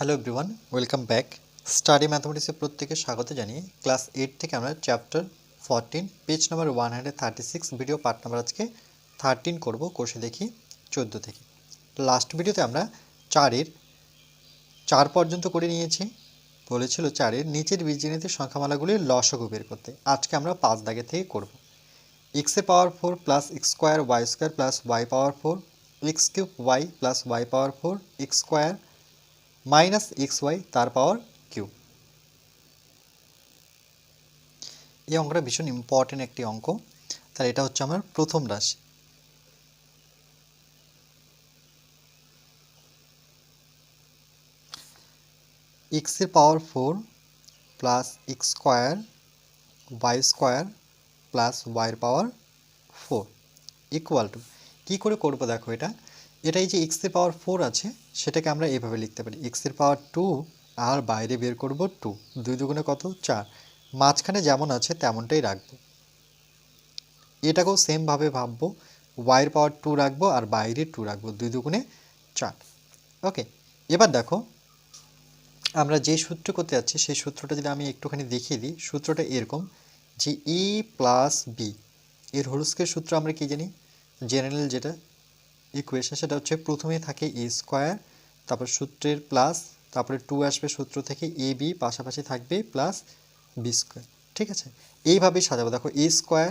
Hello everyone welcome back study ম্যাথমেটিক্সে প্রত্যেকে স্বাগত জানিয়ে ক্লাস এইট থেকে আমরা chapter fourteen page number one hundred thirty six video part number আজকে থার্টিন করব কোষে দেখি, চোদ্দ থেকে। লাস্ট ভিডিওতে আমরা চারের, চার পর্যন্ত করে নিয়েছি। বলেছিল চারের নিচের বীজগণিতের সংখ্যামালাগুলির লসগু বের করতে। আজকে আমরা পাঁচ দাগের থেকে করব। এক্সে power four plus X square Y square plus Y power four X cube Y plus Y power four X square minus X Y তার পাওয়ার কিউ। এই অঙ্কটা ভীষণ ইম্পর্টেন্ট একটি অঙ্ক। তাহলে এটা হচ্ছে আমার প্রথম রাশি। এক্সের power four plus X square Y square plus ওয়াইয়ের পাওয়ার ফোর। ইকুয়াল টু কী করে করব দেখো এটা? এটাই যে এক্সের পাওয়ার ফোর আছে, সেটাকে আমরা এভাবে লিখতে পারি। এক্সের পাওয়ার টু আর বাইরে বের করব টু দুই দুগুণে কত? চার। মাঝখানে যেমন আছে, তেমনটাই রাখব। এটাকেও সেমভাবে ভাববো। ওয়াইয়ের পাওয়ার টু রাখব আর বাইরে টু রাখব। দুই দুগুণে চার। ওকে এবার দেখো, আমরা যে সূত্র করতে যাচ্ছি, সেই সূত্রটা যদি আমি একটুখানি দেখিয়ে দিই, সূত্রটা এরকম যে এ প্লাস বি এর হোলস্কের সূত্র আমরা কি জানি? জেনারেল যেটা ইকুয়েশন সেটা হচ্ছে প্রথমে থাকে এ স্কোয়ার তারপর সূত্রের প্লাস তারপরে টু আসবে সূত্র থেকে এ বি পাশাপাশি থাকবে প্লাস বি স্কোয়ার ঠিক আছে? এইভাবেই সাজাবো। দেখো A square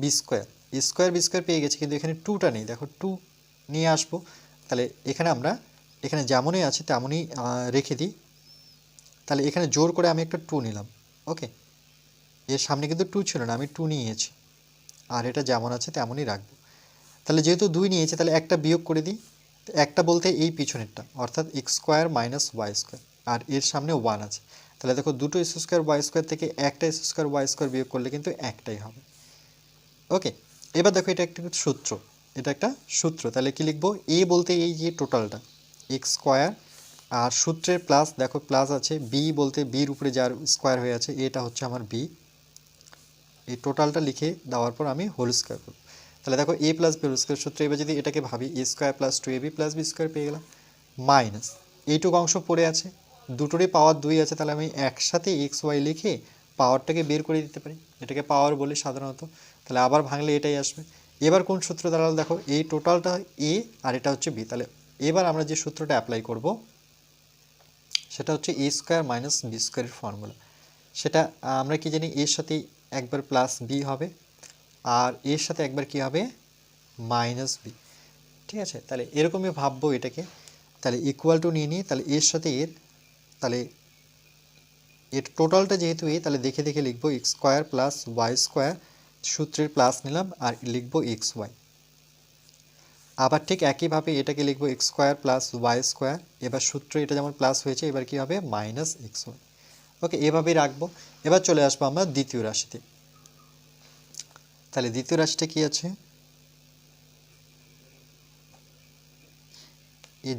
B square square B square পেয়ে গেছি, কিন্তু এখানে টুটা নেই। দেখো টু নিয়ে আসব। তাহলে এখানে আমরা, এখানে যেমনই আছে তেমনই রেখে দিই। তাহলে এখানে জোর করে আমি একটা টু নিলাম। ওকে? এর সামনে কিন্তু টু ছিল না, আমি টু নিয়েছি। আর এটা যেমন আছে তেমনই রাখব। তাহলে যেহেতু দুই নিয়েছে, তাহলে একটা বিয়োগ করে দিই। একটা বলতে এই পিছনেরটা, অর্থাৎ X square minus Y square আর এর সামনে ওয়ান আছে। তাহলে দেখো দুটো এস স্কোয়ার ওয়াই স্কোয়ার থেকে একটা এস স্কোয়ার ওয়াই স্কোয়ার বিয়োগ করলে কিন্তু একটাই হবে। ওকে এবার দেখো এটা একটা সূত্র, এটা একটা সূত্র। তাহলে কি লিখব? এ বলতে এই যে টোটালটা এক্স স্কোয়ার আর সূত্রের প্লাস দেখো প্লাস আছে বি বলতে বির উপরে যার স্কোয়ার হয়ে আছে, এটা হচ্ছে আমার বি এই টোটালটা লিখে দেওয়ার পর আমি হোল স্কোয়ার করব। তাহলে দেখো এ প্লাস বি স্কোয়ার সূত্রে এবার যদি এটাকে ভাবি A square plus two A B plus B square পেয়ে গেলাম মাইনাস এইটুকু অংশ পড়ে আছে, দুটোরই পাওয়ার দুই আছে, তাহলে আমি একসাথে এক্স ওয়াই লিখে পাওয়ারটাকে বের করে দিতে পারি। এটাকে পাওয়ার বলি সাধারণত। তাহলে আবার ভাঙলে এটাই আসবে। এবার কোন সূত্র দাঁড়াল দেখো, এই টোটালটা এ আর এটা হচ্ছে বি তাহলে এবার আমরা যে সূত্রটা অ্যাপ্লাই করব, সেটা হচ্ছে এ স্কোয়ার মাইনাস বি স্কোয়ারের ফর্মুলা সেটা আমরা কি জানি এর সাথে একবার প্লাস বি হবে। আর এর সাথে একবার কি হবে? Minus B. ঠিক আছে? তাহলে এরকমই ভাববো এটাকে। তাহলে ইকুয়াল টু নিয়ে নিই। তাহলে এর সাথে এর, তাহলে এর টোটালটা যেহেতু এ, তাহলে দেখে দেখে লিখব X square plus Y square সূত্রের প্লাস নিলাম আর লিখব এক্স ওয়াই আবার ঠিক একইভাবে এটাকে লিখব X square plus Y square এবার সূত্র এটা যেমন প্লাস হয়েছে, এবার কি হবে? মাইনাস এক্স ওয়াই ওকে, এভাবেই রাখব। এবার চলে আসব আমরা দ্বিতীয় রাশিতে। তাহলে দ্বিতীয় রাশিটা কি আছে?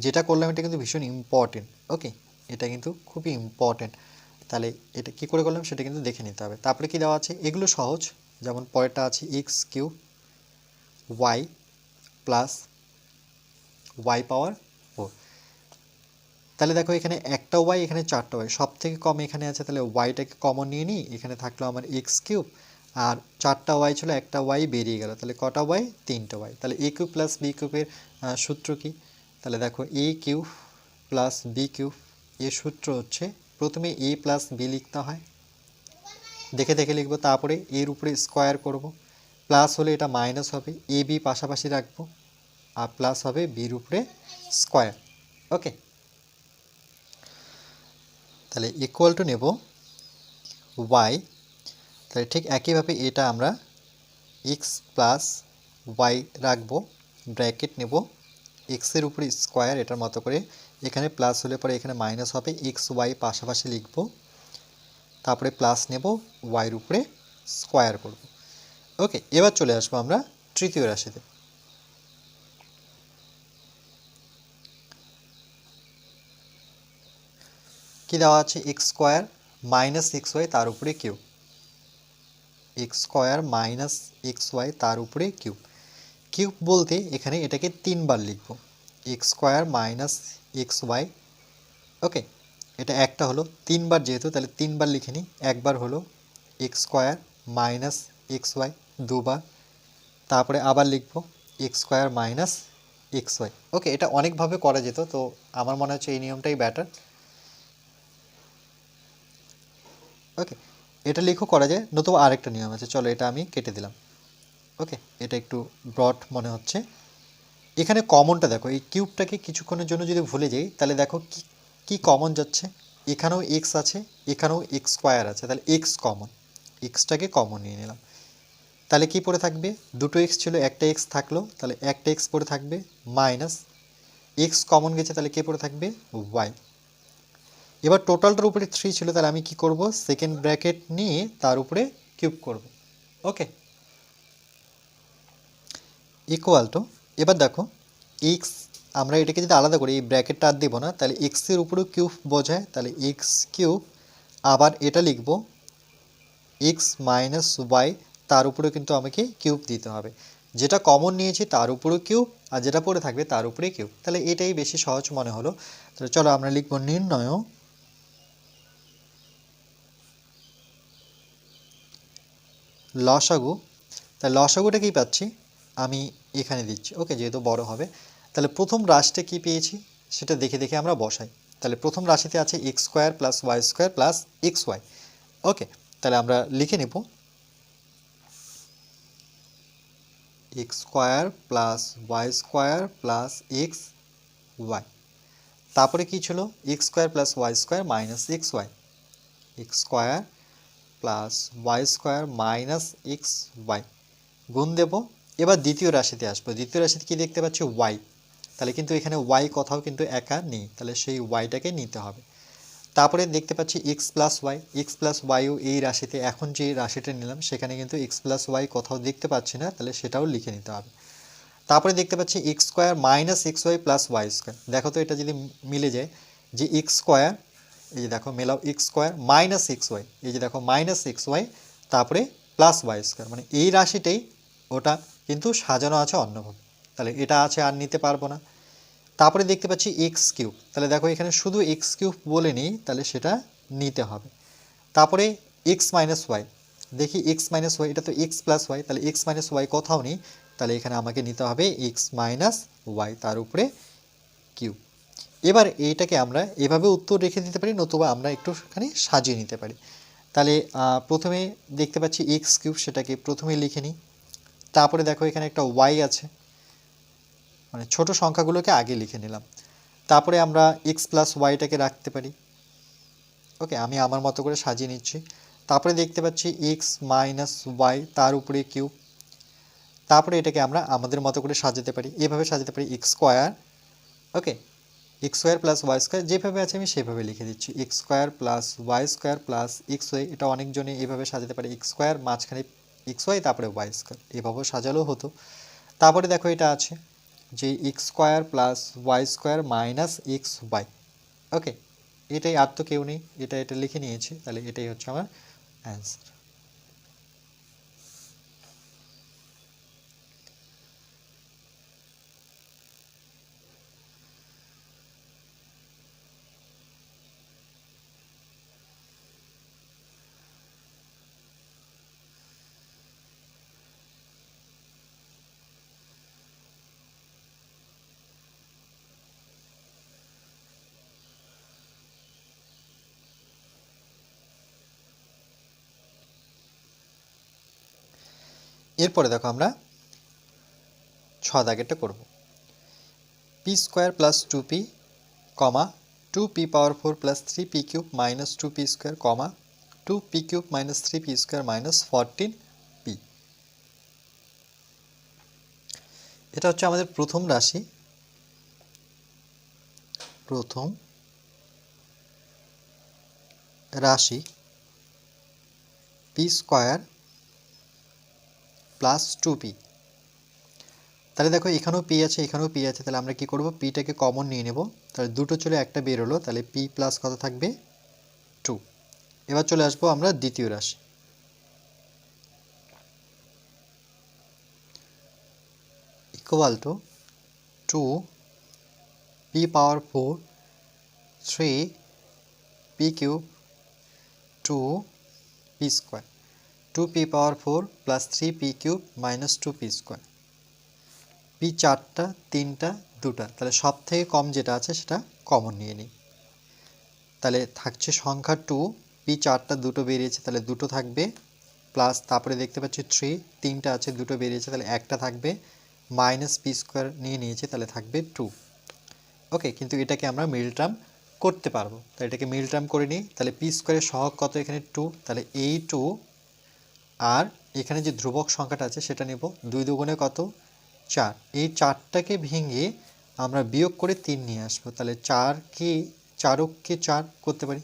যেটা করলাম এটা কিন্তু ভীষণ ইম্পর্টেন্ট ওকে এটা কিন্তু খুবই ইম্পর্টেন্ট তাহলে এটা কি করে করলাম সেটা কিন্তু দেখে নিতে হবে। তারপরে কি দেওয়া আছে? এগুলো সহজ, যেমন পরেরটা আছে X cube Y plus Y power four তাহলে দেখো এখানে একটা ওয়াই এখানে চারটা ওয়াই সব থেকে কম এখানে আছে, তাহলে ওয়াইটাকে কমন নিয়ে নিই। এখানে থাকল আমার এক্স কিউব। আর চারটা ওয়াই ছিল, একটা ওয়াই বেরিয়ে গেল। তাহলে কটা ওয়াই তিনটা ওয়াই তাহলে এ কিউ প্লাস বি কিউবের সূত্র কি? তাহলে দেখো A cube plus B cube এর সূত্র হচ্ছে প্রথমে এ প্লাস বি লিখতে হয়। দেখে দেখে লিখব, তারপরে এর উপরে স্কোয়ার করব। প্লাস হলে এটা মাইনাস হবে এ বি পাশাপাশি রাখব, আর প্লাস হবে বির উপরে স্কোয়ার ওকে তাহলে ইকুয়াল টু নেব ওয়াই তাহলে ঠিক একইভাবে এটা আমরা এক্স প্লাস ওয়াই রাখব ব্র্যাকেট নেব এক্সের উপরে স্কোয়ার এটার মতো করে, এখানে প্লাস হলে পরে এখানে মাইনাস হবে এক্স ওয়াই পাশাপাশি লিখব, তারপরে প্লাস নেব ওয়াইয়ের উপরে স্কোয়ার করব। ওকে, এবার চলে আসব আমরা তৃতীয় রাশিতে। কি দেওয়া আছে? X square minus X Y তার উপরে cube X square minus X Y তার উপরে কিউব। কিউব বলতে এখানে এটাকে তিনবার লিখব। X square minus X Y. Okay, এটা একটা হলো তিনবার যেহেতু, তাহলে তিনবার লিখে নিই। একবার হলো X square minus X Y দুবার। তারপরে আবার লিখব X square minus X Y. Okay, এটা অনেকভাবে করা যেত, তো আমার মনে হচ্ছে এই নিয়মটাই ব্যাটার ওকে এটা লিখো করা যায়, নতুবা আরেকটা নিয়ম আছে, চলো এটা আমি কেটে দিলাম। ওকে এটা একটু ব্রড মনে হচ্ছে। এখানে কমনটা দেখো, এই কিউবটাকে কিছুক্ষণের জন্য যদি ভুলে যাই, তাহলে দেখো কি কি কমন যাচ্ছে? এখানেও এক্স আছে, এখানেও এক্স স্কোয়ার আছে, তাহলে এক্স কমন এক্সটাকে কমন নিয়ে নিলাম। তাহলে কি পড়ে থাকবে? দুটো এক্স ছিল, একটা এক্স থাকল, তাহলে একটা এক্স পড়ে থাকবে মাইনাস এক্স কমন গেছে, তাহলে কে পড়ে থাকবে? ওয়াই এবার টোটালটার উপরে থ্রি ছিল, তাহলে আমি কি করব? সেকেন্ড ব্র্যাকেট নিয়ে তার উপরে কিউব করব। ওকে ইকুয়াল টু এবার দেখো এক্স আমরা এটাকে যদি আলাদা করি, এই ব্র্যাকেটটা আর দেবো না, তাহলে এক্সের উপরেও কিউব বোঝায়, তাহলে এক্স কিউব আবার এটা লিখব এক্স মাইনাস ওয়াই তার উপরেও কিন্তু আমাকে কিউব দিতে হবে। যেটা কমন নিয়েছি, তার উপরেও কিউব আর যেটা পড়ে থাকবে, তার উপরে কিউব তাহলে এটাই বেশি সহজ মনে হলো। তাহলে চলো আমরা লিখব নির্ণয়। লসাগু। তাহলে লসাগুটা কী পাচ্ছি? আমি এখানে দিচ্ছি। ওকে, যেহেতু বড় হবে। তাহলে প্রথম রাশিতে কি পেয়েছি? সেটা দেখে দেখে আমরা বসাই। তাহলে প্রথম রাশিতে আছে X square plus Y square plus X Y okay, তাহলে আমরা লিখে নেব। X square plus Y square plus X Y তারপরে কী ছিল? X square plus Y square minus X Y X square plus Y square minus X Y গুণ দেব। এবার দ্বিতীয় রাশিতে আসব। দ্বিতীয় রাশিতে কি দেখতে পাচ্ছি? ওয়াই তাহলে কিন্তু এখানে ওয়াই কোথাও কিন্তু একা নেই। তাহলে সেই ওয়াইটাকে নিতে হবে। তারপরে দেখতে পাচ্ছি X plus Y X plus YO এই রাশিতে এখন যে রাশিটা নিলাম, সেখানে কিন্তু এক্স প্লাস ওয়াই কোথাও দেখতে পাচ্ছি না। তাহলে সেটাও লিখে নিতে হবে। তারপরে দেখতে পাচ্ছি X square minus X Y plus Y square দেখো তো এটা যদি মিলে যায় যে এক্স স্কোয়ার এই যে দেখো মেলাও X square minus X Y এই যে দেখো মাইনাস এক্স ওয়াই তারপরে প্লাস ওয়াই স্কোয়ার মানে এই রাশিটাই ওটা কিন্তু সাজানো আছে অন্যভাবে। তাহলে এটা আছে আর নিতে পারব না। তারপরে দেখতে পাচ্ছি এক্স কিউব তাহলে দেখো এখানে শুধু এক্স কিউব বলে নিই, তাহলে সেটা নিতে হবে। তারপরে এক্স মাইনাস ওয়াই দেখি এক্স মাইনাস ওয়াই এটা তো এক্স প্লাস ওয়াই তাহলে এক্স মাইনাস ওয়াই কোথাও নেই, তাহলে এখানে আমাকে নিতে হবে এক্স মাইনাস ওয়াই তার উপরে কিউব এবার এইটাকে আমরা এভাবে উত্তর রেখে দিতে পারি, নতুবা আমরা একটুখানি সাজিয়ে নিতে পারি। তাহলে প্রথমে দেখতে পাচ্ছি এক্স কিউব সেটাকে প্রথমে লিখে নিই। তারপরে দেখো এখানে একটা ওয়াই আছে। মানে ছোট সংখ্যাগুলোকে আগে লিখে নিলাম। তারপরে আমরা এক্স প্লাস ওয়াইটাকে রাখতে পারি। ওকে, আমি আমার মতো করে সাজিয়ে নিচ্ছি। তারপরে দেখতে পাচ্ছি এক্স মাইনাস ওয়াই তার উপরে কিউব তারপরে এটাকে আমরা আমাদের মতো করে সাজাতে পারি। এভাবে সাজাতে পারি X square okay X square plus Y square, যেভাবে আছে আমি সেভাবে লিখে দিচ্ছি। X square plus Y square plus X Y, এটা অনেকজনে এভাবে সাজাতে পারে। এক্স স্কোয়ার মাঝখানে এক্স ওয়াই, তারপরে ওয়াই স্কোয়ার, এভাবেও সাজালেও হতো। তারপরে দেখো এটা আছে যে X square plus Y square minus X Y. Okay, এটাই আর তো কেউ নেই, এটা এটা লিখে নিয়েছি, তাহলে এটাই হচ্ছে আমার অ্যান্সার। এরপরে দেখো আমরা ছ দাগেরটা করব। P square plus two P comma two P power four plus three P cube minus two P square comma two P cube minus three P square minus fourteen P এটা হচ্ছে আমাদের প্রথম রাশি। প্রথম রাশি P square plus two P তাহলে দেখো এখানেও পি আছে, এখানেও পি আছে, তাহলে আমরা কি করব? পিটাকে কমন নিয়ে নেব। তাহলে দুটো চলে একটা বেরোলো তাহলে পি প্লাস কত থাকবে? টু এবার চলে আসব আমরা দ্বিতীয় রাশি। Equal to two P power four three P cube two P square two P power four plus three P cube minus two P square P চারটা, তিনটা, দুটা। তাহলে সব থেকে কম যেটা আছে সেটা কমন নিয়ে নিই। তাহলে থাকছে সংখ্যা টু পি চারটা, দুটো বেরিয়েছে, তাহলে দুটো থাকবে। প্লাস তারপরে দেখতে পাচ্ছি থ্রি তিনটা আছে, দুটো বেরিয়েছে, তাহলে একটা থাকবে। মাইনাস পি স্কোয়ার নিয়ে নিয়েছে, তাহলে থাকবে টু ওকে কিন্তু এটাকে আমরা মিল টার্ম করতে পারব। তাহলে এটাকে মিল টার্ম করে নিই। তাহলে পি স্কোয়ারের সহগ কত এখানে টু তাহলে এই টু আর এখানে যে ধ্রুবক সংখ্যাটা আছে, সেটা নেব দুই দুগুণে কত? চার। এই চারটাকে ভেঙে আমরা বিয়োগ করে তিন নিয়ে আসব। তাহলে চারকে, চারককে চার করতে পারি।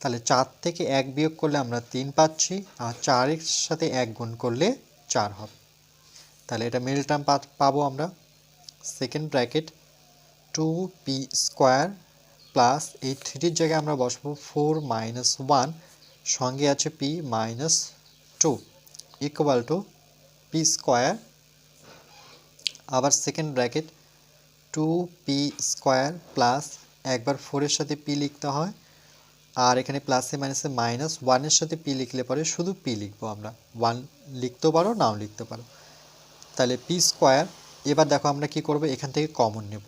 তাহলে চার থেকে এক বিয়োগ করলে আমরা তিন পাচ্ছি, আর চারের সাথে এক গুণ করলে চার হবে। তাহলে এটা মিল টার্ম পাবো আমরা। Second bracket two P square plus এই থ্রিটির জায়গায় আমরা বসবো ফোর মাইনাস ওয়ান সঙ্গে আছে P minus two equal to P square আবার second bracket two P square plus একবার ফোরের সাথে পি লিখতে হয়, আর এখানে প্লাসে মাইনাসে মাইনাস ওয়ানের সাথে পি লিখলে পরে শুধু পি লিখব আমরা। ওয়ান লিখতেও পারো, নাও লিখতে পারো। তাহলে পি স্কোয়ার এবার দেখো আমরা কি করব, এখান থেকে কমন নেব।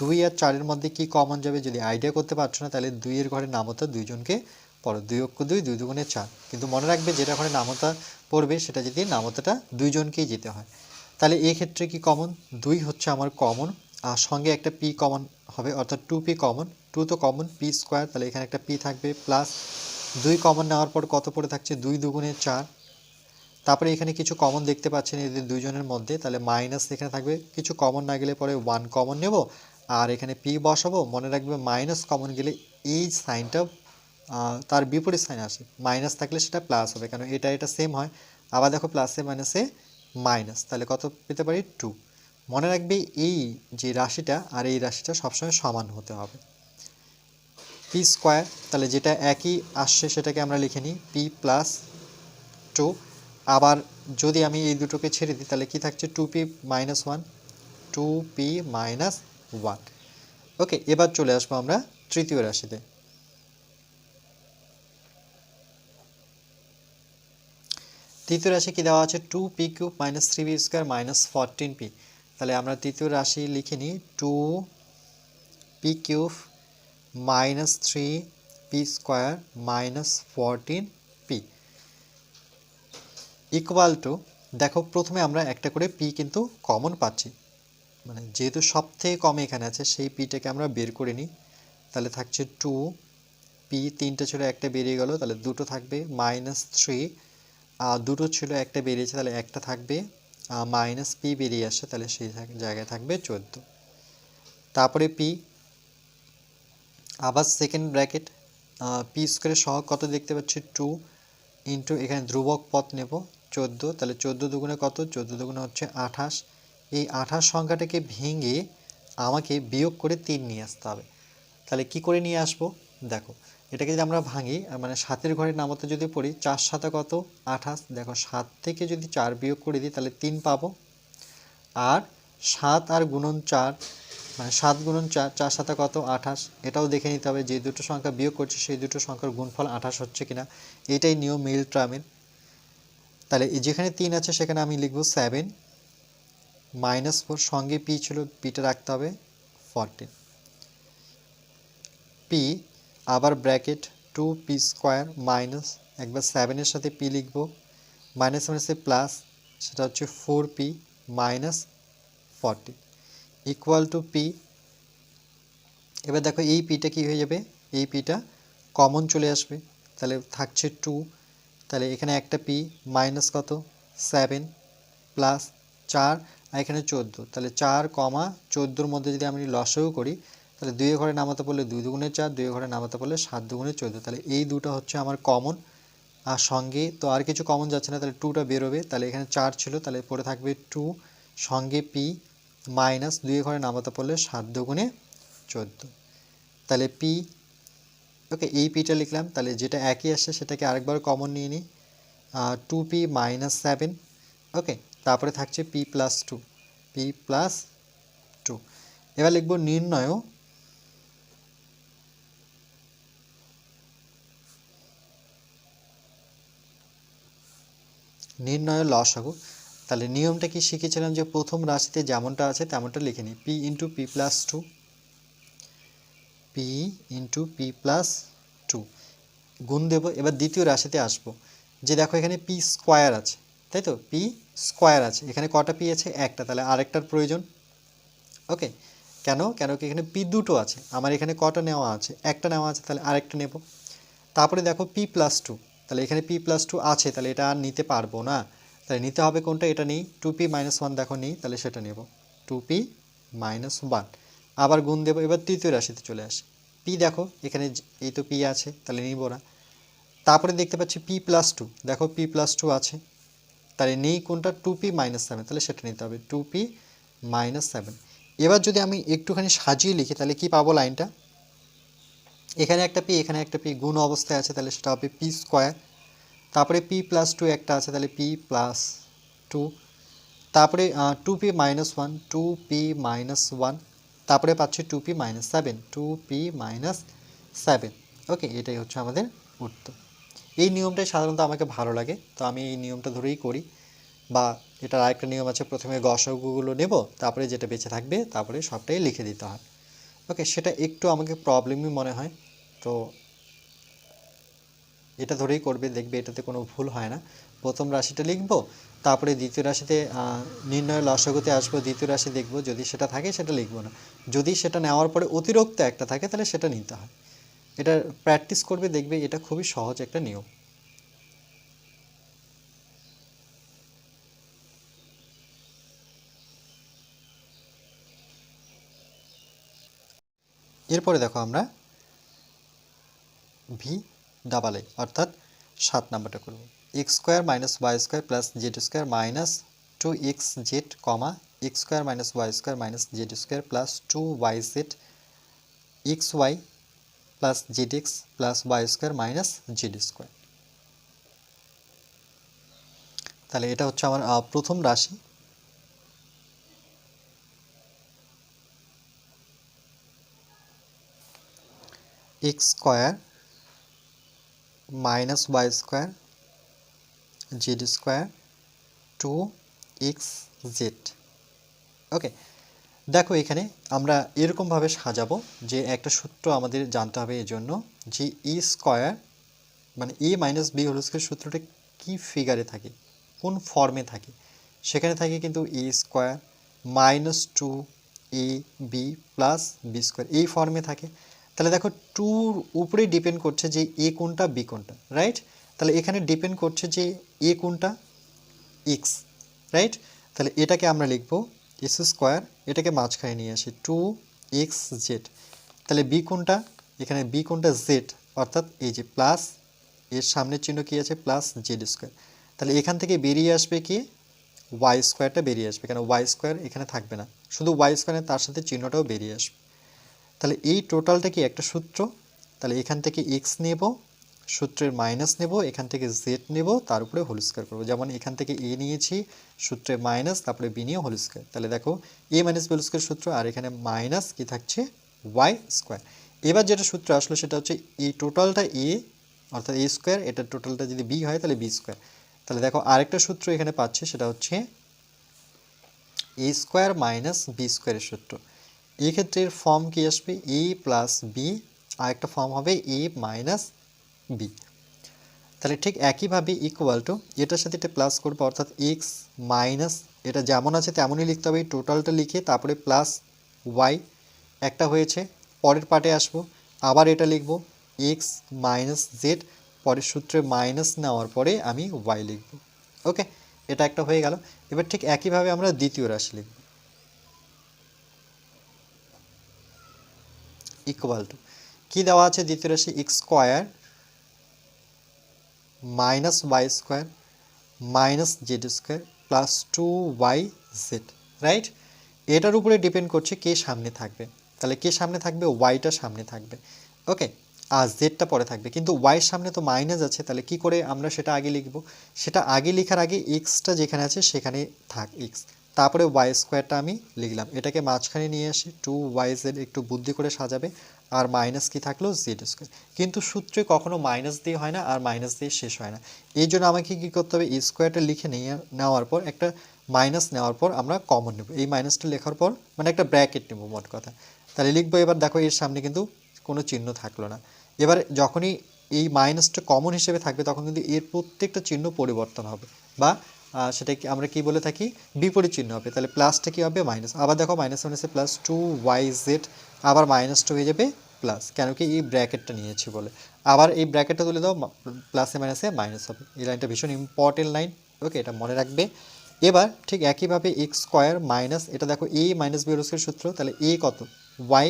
দুই আর চারের মধ্যে কি কমন যাবে যদি আইডিয়া করতে পারছ না, তাহলে দুইয়ের ঘরে নামতা দুইজনকে পড়ো দুই অক্ষ দুই দুই দুগুণে চার। কিন্তু মনে রাখবে যেটা ঘরে নামতা পড়বে, সেটা যদি নামতাটা দুইজনকেই যেতে হয়। তাহলে এই ক্ষেত্রে কি কমন দুই হচ্ছে আমার কমন আর সঙ্গে একটা পি কমন হবে, অর্থাৎ টু পি কমন টু তো কমন পি স্কোয়ার তাহলে এখানে একটা পি থাকবে প্লাস দুই কমন নেওয়ার পর কত পড়ে থাকছে? দুই দুগুণে চার। তারপরে এখানে কিছু কমন দেখতে পাচ্ছেন এদের দুইজনের মধ্যে, তাহলে মাইনাস এখানে থাকবে। কিছু কমন না গেলে পরে ওয়ান কমন নেব, আর এখানে পি বসাবো। মনে রাখবে মাইনাস কমন গেলে এই সাইনটা তার বিপরীত সাইন আসে। মাইনাস থাকলে সেটা প্লাস হবে কারণ এটা এটা সেম হয়। আবার দেখো প্লাসে মাইনাসে মাইনাস তাহলে কত পেতে পারি? টু মনে রাখবে এই যে রাশিটা আর এই রাশিটা সবসময় সমান হতে হবে। পি স্কোয়ার তাহলে যেটা একই আসছে সেটাকে আমরা লিখে নিই। পি প্লাস টু আবার যদি আমি এই দুটোকে ছেড়ে দিই, তাহলে কি থাকছে? Two P minus one two P minus one okay এবার চলে আসব আমরা তৃতীয় রাশিতে। তৃতীয় রাশি কি দেওয়া আছে? Two P cube minus three P square minus fourteen P তাহলে আমরা তৃতীয় রাশি লিখে নিই two P cube minus three P square minus fourteen P equal to দেখো প্রথমে আমরা একটা করে পি কিন্তু কমন পাচ্ছি। মানে যেহেতু সব থেকে কম এখানে আছে, সেই পিটাকে আমরা বের করে নিই। তাহলে থাকছে টু পি তিনটে ছিল একটা বেরিয়ে গেল, তাহলে দুটো থাকবে মাইনাস থ্রি দুটো ছিল, একটা বেরিয়েছে, তাহলে একটা থাকবে। মাইনাস পি বেরিয়ে আসছে, তাহলে সেই জায়গায় থাকবে চোদ্দ। তারপরে পি। আবার সেকেন্ড ব্র্যাকেট পি স্কোয়ারের সহ কত দেখতে পাচ্ছি? টু ইন্টু এখানে ধ্রুবক পথ নেব, চোদ্দ। তাহলে চোদ্দ দুগুণে কত? চোদ্দ দুগুণে হচ্ছে আঠাশ। এই আঠাশ সংখ্যাটাকে ভেঙে আমাকে বিয়োগ করে তিন নিয়ে আসতে হবে। তাহলে কি করে নিয়ে আসব? দেখো এটাকে যদি আমরা ভাঙি মানে সাতের ঘরের নামতে যদি পড়ি, চার সাথে কত? আঠাশ। দেখো, সাত থেকে যদি চার বিয়োগ করে দিই, তাহলে তিন পাবো। আর সাত আর গুণন চার মানে সাত গুণন চার চার সাথে কত? আঠাশ। এটাও দেখে নিতে হবে, যে দুটো সংখ্যা বিয়োগ করছে, সেই দুটো সংখ্যার গুণফল আঠাশ হচ্ছে কিনা। এটাই নিয়ম মিল ট্রামের তাহলে যেখানে তিন আছে, সেখানে আমি লিখব সেভেন মাইনাস ফোর সঙ্গে পি ছিল পিটা রাখতে হবে ফরটিন পি আবার bracket two P square minus একবার সেভেনের সাথে পি লিখব। মাইনাস মাইনাসে প্লাস সেটা হচ্ছে four P minus forty equal to P এবার দেখো এই পিটা কি হয়ে যাবে? এই পিটা কমন চলে আসবে। তাহলে থাকছে টু তাহলে এখানে একটা পি মাইনাস কত? সেভেন প্লাস চার, আর এখানে চোদ্দ। তাহলে চার কমা চোদ্দোর মধ্যে যদি আমি লসও করি তাহলে দুই ঘরে নামাতে পড়লে দুই দুগুণে চার দুই ঘরে নামাতে পড়লে সাত দুগুণে চোদ্দ। তাহলে এই দুটো হচ্ছে আমার কমন আর সঙ্গে তো আর কিছু কমন যাচ্ছে না, তাহলে টুটা বেরোবে। তাহলে এখানে চার ছিল, তাহলে পরে থাকবে টু সঙ্গে পি মাইনাস দুই ঘরে নামাতে পড়লে সাত দুগুণে চোদ্দ। তাহলে পি ওকে এই পিটা লিখলাম। তাহলে যেটা একই আসছে, সেটাকে আরেকবার কমন নিয়ে নিই। Two P minus seven okay তারপরে থাকছে P plus two P plus two এবার লিখব নির্ণয় নির্ণয়ের লসাগু তাহলে নিয়মটা কি শিখেছিলাম যে প্রথম রাশিতে যেমনটা আছে তেমনটা লিখে নিই। P into P plus two P into P plus two গুণ দেবো, এবার দ্বিতীয় রাশিতে আসব। যে দেখো এখানে পি স্কোয়ার আছে, তাই তো? পি স্কোয়ার আছে। এখানে কটা পি আছে? একটা। তাহলে আরেকটার প্রয়োজন? ওকে কেন? কেন কি এখানে পি দুটো আছে। আমার এখানে কটা নেওয়া আছে? একটা নেওয়া আছে, তাহলে আরেকটা নেব। তারপরে দেখো পি প্লাস টু তাহলে এখানে পি প্লাস টু আছে, তাহলে এটা আর নিতে পারব না। তাহলে নিতে হবে কোনটা? এটা নেই। টু পি মাইনাস ওয়ান দেখো নেই, তাহলে সেটা নেব। টু পি মাইনাস ওয়ান আবার গুণ দেবো, এবার তৃতীয় রাশিতে চলে আসে। পি দেখো, এখানে এই তো পি আছে, তাহলে নিব না তারপরে দেখতে পাচ্ছি পি প্লাস টু দেখো পি প্লাস টু আছে। তাহলে নেই কোনটা? টু পি মাইনাস সেভেন তাহলে সেটা নিতে হবে। টু পি মাইনাস সেভেন এবার যদি আমি একটুখানি সাজিয়ে লিখি, তাহলে কি পাবো লাইনটা? এখানে একটা পি এখানে একটা পি গুণ অবস্থায় আছে, তাহলে সেটা হবে পি স্কোয়ার তারপরে পি প্লাস টু একটা আছে, তাহলে পি প্লাস টু তারপরে two P minus one two P minus one তারপরে পাচ্ছি two P minus seven two P minus seven okay এটাই হচ্ছে আমাদের উত্তর। এই নিয়মটাই সাধারণত আমাকে ভালো লাগে, তো আমি এই নিয়মটা ধরেই করি। বা এটার আরেকটা নিয়ম আছে, প্রথমে গসাগুগুলো নেব, তারপরে যেটা বেঁচে থাকবে, তারপরে সবটাই লিখে দিতে হয় ওকে সেটা একটু আমাকে প্রবলেমই মনে হয়। তো এটা ধরেই করবে, দেখবে এটাতে কোনো ভুল হয় না। প্রথম রাশিটা লিখব, তারপরে দ্বিতীয় রাশিতে নির্ণয় লসগতে আসব, দ্বিতীয় রাশি দেখব, যদি সেটা থাকে সেটা লিখব না। যদি সেটা নেওয়ার পরে অতিরিক্ত একটা থাকে, তাহলে সেটা নিতে হয়। এটা প্র্যাকটিস করবে, দেখবে এটা খুবই সহজ একটা নিয়ম। এরপরে দেখো আমরা ভি ডাবল এ অর্থাৎ সাত নাম্বারটা করব। X square minus Y square plus Z square minus two X Z comma X square minus Y square minus Z square plus two Y Z X Y plus Z X plus Y square minus Z square তাহলে এটা হচ্ছে আমার প্রথম রাশি। X square minus Y square Z square two X Z okay দেখো এখানে আমরা এরকমভাবে সাজাবো যে একটা সূত্র আমাদের জানতে হবে এই জন্য যে এ স্কোয়ার মানে A minus B whole square সূত্রটা কী ফিগারে থাকে, কোন ফর্মে থাকে। সেখানে থাকে কিন্তু A square minus two A B plus B square এই ফর্মে থাকে। তাহলে দেখো টুর উপরে ডিপেন্ড করছে যে এ কোনটা, বি কোনটা রাইট তাহলে এখানে ডিপেন্ড করছে যে এ কোনটা এক্স রাইট তাহলে এটাকে আমরা লিখব এস স্কোয়ার এটাকে মাঝখানে নিয়ে আসি, টু এক্স জেড। তাহলে বি কোনটা? এখানে বি কোনটা জেড, অর্থাৎ এই যে প্লাস এর সামনের চিহ্ন কী আছে? প্লাস জেড স্কোয়ার তাহলে এখান থেকে বেরিয়ে আসবে কি? ওয়াই স্কোয়ারটা বেরিয়ে আসবে, কেন ওয়াই স্কোয়ার এখানে থাকবে না। শুধু ওয়াই স্কোয়ারে তার সাথে চিহ্নটাও বেরিয়ে আসবে। তাহলে এই টোটালটা কি একটা সূত্র? তাহলে এখান থেকে এক্স নেব, সূত্রের মাইনাস নেব, এখান থেকে জেড নেব, তার উপরে হোল স্কোয়ার করব। যেমন এখান থেকে এ নিয়েছি সূত্রের মাইনাস তারপরে বি নিয়ে হোল স্কোয়ার তাহলে দেখো এ মাইনাস হোল স্কোয়ার সূত্র, আর এখানে মাইনাস কি থাকছে? ওয়াই স্কোয়ার এবার যেটা সূত্র আসলো সেটা হচ্ছে এই টোটালটা এ অর্থাৎ এ স্কোয়ার এটার টোটালটা যদি বি হয় তাহলে বি স্কোয়ার তাহলে দেখো, আরেকটা সূত্র এখানে পাচ্ছে, সেটা হচ্ছে এ স্কোয়ার মাইনাস বি স্কোয়ারের সূত্র। এই ক্ষেত্রে ফর্ম কি আসবে? এ প্লাস বি আর একটা ফর্ম হবে এ মাইনাস বি তাহলে ঠিক একইভাবে ইকুয়াল টু এটার সাথে এটা প্লাস করব, অর্থাৎ এক্স মাইনাস এটা যেমন আছে তেমনই লিখতে হবে টোটালটা লিখে তারপরে প্লাস ওয়াই একটা হয়েছে, পরের পার্টে আসব, আবার এটা লিখব এক্স মাইনাস জেড পরের সূত্রে মাইনাস নেওয়ার পরে আমি ওয়াই লিখব। ওকে এটা একটা হয়ে গেল। এবার ঠিক একইভাবে আমরা দ্বিতীয় রাশি লিখব। ইকুয়াল টু কী দেওয়া আছে দ্বিতীয় রাশি? X square minus Y square minus Z square plus two Y Z right এটার উপরে ডিপেন্ড করছে কে সামনে থাকবে। তাহলে কে সামনে থাকবে? ওয়াইটা সামনে থাকবে। ওকে আর জেডটা পরে থাকবে। কিন্তু ওয়াইয়ের সামনে তো মাইনাস আছে, তাহলে কি করে আমরা সেটা আগে লিখব? সেটা আগে লেখার আগে এক্সটা যেখানে আছে সেখানে থাক এক্স তারপরে ওয়াই স্কোয়ারটা আমি লিখলাম। এটাকে মাঝখানে নিয়ে আসি টু ওয়াই জেড একটু বুদ্ধি করে সাজাবে, আর মাইনাস কি থাকল জেড স্কোয়ার কিন্তু সূত্রে কখনো মাইনাস দিয়ে হয় না, আর মাইনাস দিয়ে শেষ হয় না। এই জন্য আমাকে কী করতে হবে? স্কোয়ারটা লিখে নিয়ে নেওয়ার পর, একটা মাইনাস নেওয়ার পর আমরা কমন নেব। এই মাইনাসটা লেখার পর মানে একটা ব্র্যাকেট নেব মোট কথা। তাহলে লিখব এবার, দেখো এর সামনে কিন্তু কোনো চিহ্ন থাকল না। এবার যখনই এই মাইনাসটা কমন হিসেবে থাকবে, তখন কিন্তু এর প্রত্যেকটা চিহ্ন পরিবর্তন হবে, বা সেটাকে আমরা কি বলে থাকি? বিপরীত চিহ্ন হবে। তাহলে প্লাসটা কি হবে? মাইনাস আবার দেখো মাইনাস মাইনাসে প্লাস টু ওয়াই জেড আবার মাইনাসটা হয়ে যাবে প্লাস কেন কি এই ব্র্যাকেটটা নিয়েছি বলে। আবার এই ব্র্যাকেটটা তুলে দাও প্লাসে মাইনাসে মাইনাস হবে। এই লাইনটা ভীষণ ইম্পর্টেন্ট লাইন ওকে এটা মনে রাখবে। এবার ঠিক একইভাবে এক্স স্কোয়ার মাইনাস এটা দেখো এ মাইনাস বি সূত্র, তাহলে এ কত? ওয়াই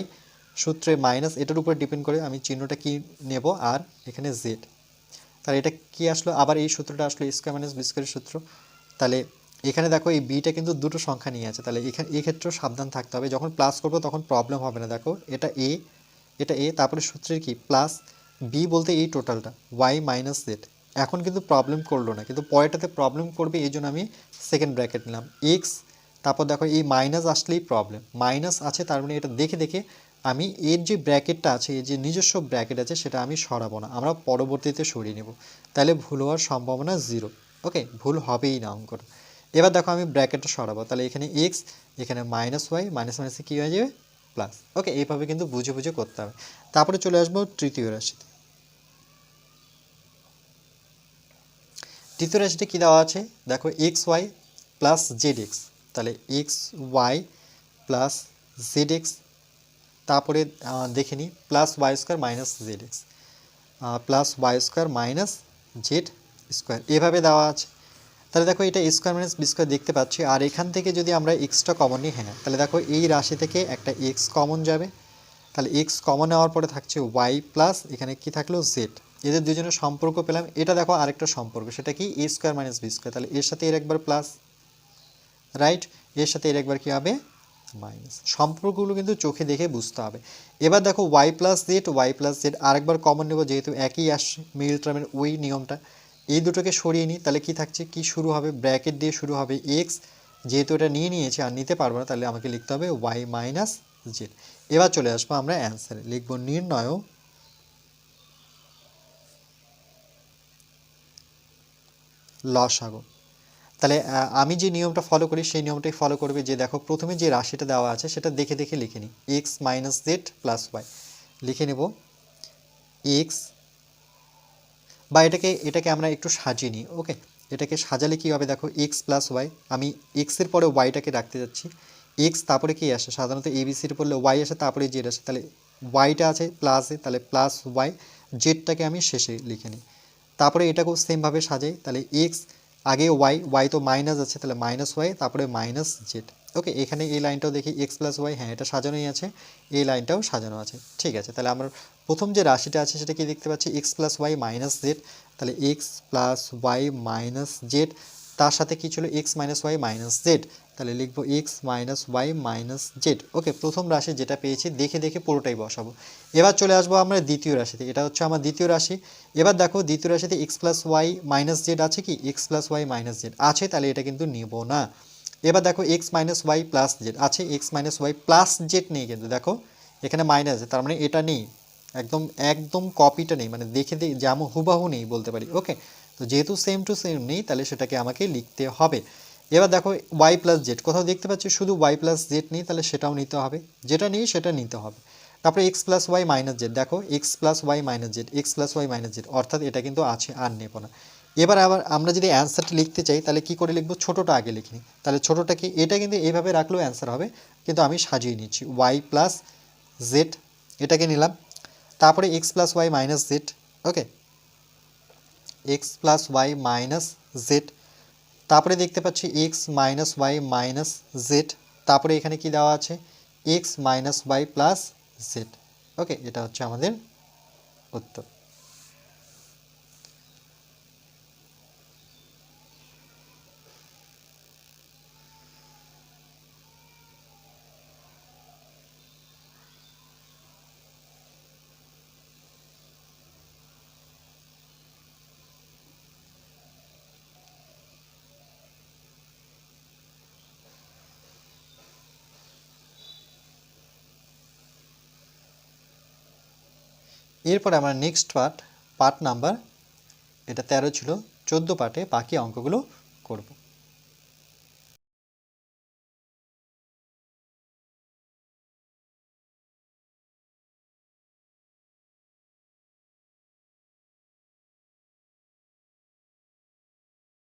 সূত্রে মাইনাস এটার উপর ডিপেন্ড করে আমি চিহ্নটা কি নেব? আর এখানে জেড তাহলে এটা কি আসলো? আবার এই সূত্রটা আসলো স্কোয়ার মাইনাস বি স্কোয়ারের সূত্র। তাহলে এখানে দেখো এই বিটা কিন্তু দুটো সংখ্যা নিয়ে আছে। তাহলে এখানে, এই ক্ষেত্রেও সাবধান থাকতে হবে। যখন প্লাস করব তখন প্রবলেম হবে না। দেখো, এটা এ এটা এ তারপরে সূত্রের কি? প্লাস বি বলতে এই টোটালটা ওয়াই মাইনাস জেড এখন কিন্তু প্রবলেম করল না। কিন্তু পরেরটাতে প্রবলেম করবে, এই জন্য আমি সেকেন্ড ব্র্যাকেট নিলাম। এক্স তারপর দেখো এই মাইনাস আসলেই প্রবলেম মাইনাস আছে, তার মানে এটা দেখে দেখে আমি এর যে ব্র্যাকেটটা আছে, এর যে নিজস্ব ব্র্যাকেট আছে, সেটা আমি সরাবো না। আমরা পরবর্তীতে সরিয়ে নেব। তাহলে ভুল হওয়ার সম্ভাবনা জিরো ওকে, ভুল হবেই না অঙ্কর। এবার দেখো আমি ব্র্যাকেটটা সরাবো। তাহলে এখানে এক্স এখানে মাইনাস ওয়াই মাইনাস মাইনাসে কী হয়ে যাবে? প্লাস ওকে, এইভাবে কিন্তু বুঝে বুঝে করতে হবে। তারপরে চলে আসব তৃতীয় রাশিতে। তৃতীয় রাশিতে কী দেওয়া আছে? দেখো X Y plus Z X তাহলে X Y plus Z X তারপরে দেখে নিই plus Y square minus Z X plus Y square minus Z square এভাবে দেওয়া আছে। তাহলে দেখো এটা স্কোয়ার মাইনাস বি স্কোয়ার দেখতে পাচ্ছি। আর এখান থেকে যদি আমরা এক্সটা কমন নিই হ্যাঁ তাহলে দেখো এই রাশি থেকে একটা এক্স কমন যাবে। তাহলে এক্স কমন নেওয়ার পরে থাকছে ওয়াই প্লাস এখানে কি থাকল জেড এদের দুজনের সম্পর্ক পেলাম। এটা দেখো আরেকটা সম্পর্ক, সেটা কি? A square minus B square তাহলে এর সাথে এর একবার প্লাস রাইট এর সাথে এর একবার কি হবে? মাইনাস সম্পর্কগুলো কিন্তু চোখে দেখে বুঝতে হবে। এবার দেখো Y plus Z Y plus Z আরেকবার কমন নেব, যেহেতু একই আসছে মিডল টার্মের ওই নিয়মটা। এই দুটোকে সরিয়ে নিই, তাহলে কি থাকছে? কি শুরু হবে? ব্র্যাকেট দিয়ে শুরু হবে এক্স যেহেতু এটা নিয়ে নিয়েছে আর নিতে পারব না, তাহলে আমাকে লিখতে হবে ওয়াই মাইনাস জেড এবার চলে আসব আমরা অ্যান্সারে লিখব নির্ণয়। লসাগু। তাহলে আমি যে নিয়মটা ফলো করি, সেই নিয়মটাই ফলো করবে যে দেখো, প্রথমে যে রাশিটা দেওয়া আছে, সেটা দেখে দেখে লিখে নিই। X minus Z plus Y লিখে নেব। এক্স বা এটাকে এটাকে আমরা একটু সাজিয়ে নিই ওকে এটাকে সাজালে কী হবে? দেখো এক্স প্লাস ওয়াই আমি এক্সের পরে ওয়াইটাকে রাখতে যাচ্ছি। এক্স তারপরে কী আসে? সাধারণত এবিসির পড়লে ওয়াই আসে, তারপরে জেড আসে। তাহলে ওয়াইটা আছে প্লাসে তাহলে প্লাস ওয়াই জেডটাকে আমি শেষে লিখে নিই। তারপরে এটাকেও সেমভাবে সাজাই, তাহলে এক্স আগে ওয়াই ওয়াই তো মাইনাস আছে, তাহলে মাইনাস ওয়াই তারপরে মাইনাস জেড ওকে, এখানে এই লাইনটাও দেখি এক্স প্লাস ওয়াই হ্যাঁ এটা সাজানোই আছে, এই লাইনটাও সাজানো আছে, ঠিক আছে, তাহলে আমার প্রথম যে রাশিটা আছে সেটা কি দেখতে পাচ্ছি X plus Y minus Z তাহলে X plus Y minus Z তার সাথে কি ছিল X minus Y minus Z তাহলে লিখব X minus Y minus Z okay, প্রথম রাশি যেটা পেয়েছি, দেখে দেখে পুরোটাই বসাবো, এবার চলে আসব আমরা দ্বিতীয় রাশিতে, এটা হচ্ছে আমার দ্বিতীয় রাশি, এবার দেখো দ্বিতীয় রাশিতে X plus Y minus Z আছে কি X plus Y minus Z আছে, তাহলে এটা কিন্তু নেব না এবার দেখো X minus Y plus Z আছে X minus Y plus Z নেই কিন্তু দেখো এখানে মাইনাস আছে তার মানে এটা নেই একদম একদম কপিটা নেই মানে দেখে দেখে যেমন হুবাহু নেই বলতে পারি ওকে তো যেহেতু সেম টু সেম নেই তাহলে সেটাকে আমাকে লিখতে হবে। এবার দেখো ওয়াই প্লাস জেড কোথাও দেখতে পাচ্ছি শুধু ওয়াই প্লাস জেড নেই তাহলে সেটাও নিতে হবে যেটা নেই সেটা নিতে হবে। তারপরে x plus y minus z দেখো x plus y minus z x plus y minus z অর্থাৎ এটা কিন্তু আছে আর নেব না। এবার আবার আমরা যদি অ্যান্সারটা লিখতে চাই, তাহলে কি করে লিখব? ছোটোটা আগে লিখিনি তাহলে ছোটোটা কি এটা কিন্তু এইভাবে রাখলেও অ্যান্সার হবে, কিন্তু আমি সাজিয়ে নিচ্ছি। ওয়াই প্লাস জেড এটাকে নিলাম। তারপরে X plus Y minus Z okay X plus Y minus Z তারপরে দেখতে পাচ্ছি X minus Y minus Z তারপরে এখানে কি দেওয়া আছে? X minus Y plus Z okay এটা হচ্ছে আমাদের উত্তর। এরপর আমরা নেক্সট পার্ট পার্ট নাম্বার এটা তেরো ছিল চোদ্দ পার্টে বাকি অঙ্কগুলো করব।